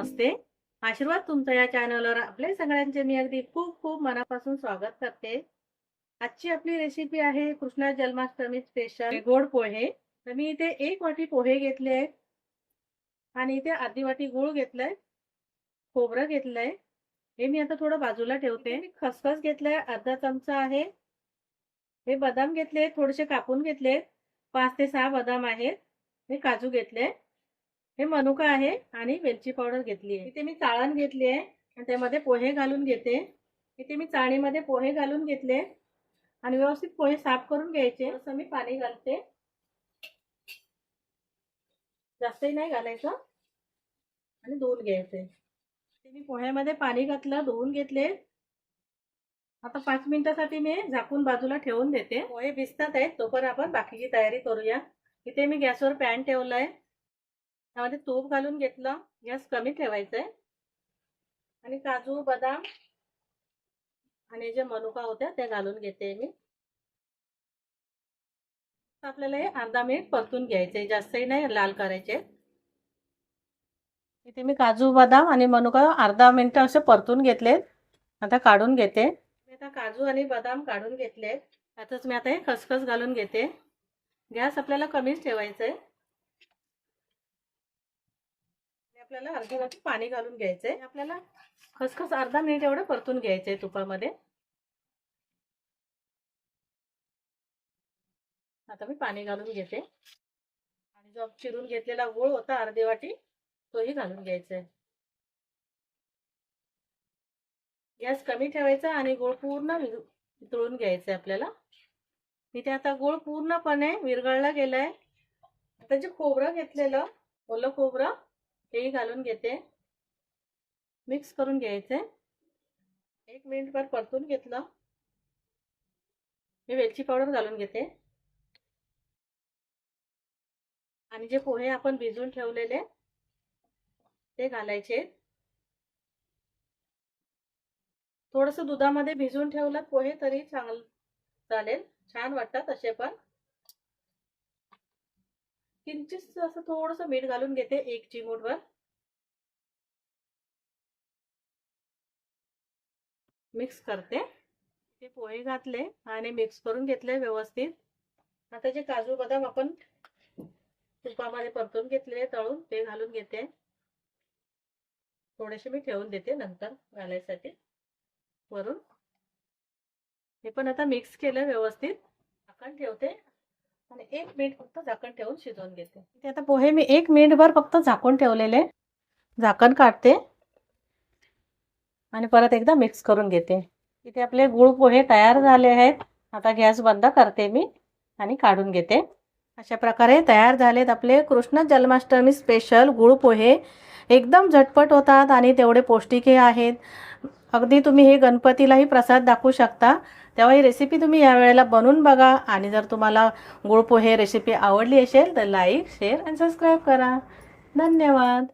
नमस्ते. आशीर्वाद तुमच्या या चॅनलवर आपल्या सगळ्यांचे मी अगदी खूप खूप मनापासून स्वागत करते. आजची आपली रेसिपी आहे कृष्णा जन्माष्टमी स्पेशल गोड पोहे. तर मी इथे एक वाटी पोहे घेतले आहेत. आणि इथे अर्धी वाटी गूळ घेतलाय. खोबरं घेतलंय. हे मी आता थोडं बाजूला ठेवते. मी खसखस घेतलाय अर्धा चमचा आहे. हे बदाम घेतले थोडेसे कापून घेतले पाच ते सहा बदाम आहेत. हे काजू घेतले हे मनुका आहे आणि वेलची पावडर घेतली आहे. इथे मी चाळण घेतली आहे आणि त्यामध्ये पोहे घालून घेते. इथे मी चाळणीमध्ये पोहे घालून घेतले. आणि व्यवस्थित पोहे साफ करून घ्यायचे. असं मी पाणी घालते. जास्तही नाही घालायचं. आणि धुवून घ्यायचे. मी पोह्यामध्ये पाणी घातलं धुवून घेतले. आता पाच मिनिटासाठी मी झाकून बाजूला ठेवून देते. पोहे भिजतात आहेत तोपर्यंत आपण बाकीची तयारी करूया. इथे मी गॅसवर पॅन ठेवलाय त्यामध्ये तूप घालून घेतलं. गॅस कमी ठेवायचं आहे आणि काजू बदाम आणि जे मनुका होत्या त्या घालून घेते मी. आपल्याला हे अर्धा मिनिट परतून घ्यायचे जास्तही नाही लाल करायचे. इथे मी काजू बदाम आणि मनुका अर्धा मिनिट असे परतून घेतलेत. आता काढून घेते. मी आता काजू आणि बदाम काढून घेतले त्यातच मी आता हे खसखस घालून घेते. गॅस आपल्याला कमीच ठेवायचा आहे आपल्याला अर्धी वाटी पाणी घालून घ्यायचंय. आपल्याला खसखस अर्धा मिनिट एवढं परतून घ्यायचंय तुपामध्ये. आता मी पाणी घालून घेते. आणि जो चिरून घेतलेला गुळ होता अर्धी वाटी तोही घालून घ्यायचा आहे गॅस कमी ठेवायचा आणि गुळ पूर्ण वितळून घ्यायचा आपल्याला. इथे आता गुळ पूर्णपणे विरघळला गेलाय. आता जे खोबरं घेतलेलं ओलं खोबरं हेही घालून घेते. मिक्स करून घ्यायचे. एक मिनिटभर परतून घेतलं. मी वेलची पावडर घालून घेते. आणि जे पोहे आपण भिजून ठेवलेले ते घालायचे. थोडस दुधामध्ये भिजून ठेवलं पोहे तरी चांगलं चालेल. छान वाटतात असे पण. किंचित असं थोडस मीठ घालून घेते एक चिमूटभर. मिक्स करते. ते पोहे घातले आणि मिक्स करून घेतले व्यवस्थित. आता जे काजू बदाम आपण तुपामध्ये परतून घेतले तळून ते घालून घेते. थोडेसे मी ठेवून देते नंतर घालायसाठी. वरून. हे पण आता मिक्स केलं व्यवस्थित. आपण ठेवते. आणि एक मिनिट फक्त झाकण ठेवून शिजवून घेते. इथे आता पोहे मी एक मिनिटभर फक्त झाकून ठेवलेले. झाकण काढते. आणि परत एकदा मिक्स करून घेते. इथे आपले गुळ पोहे तयार झाले आहेत. आता गॅस बंद करते मी आणि काढून घेते. अशा प्रकारे तयार झालेत आपले कृष्ण जन्माष्टमी स्पेशल गुळ पोहे. एकदम झटपट होतात आणि तेवढे पौष्टिकही आहेत. अगदी तुम्ही हे गणपतीलाही प्रसाद दाखवू शकता. तेव्हा ही रेसिपी तुम्ही यावेळेला बनवून बघा आणि जर तुम्हाला गुळ पोहे रेसिपी आवडली असेल तर लाईक शेअर आणि सबस्क्राईब करा. धन्यवाद.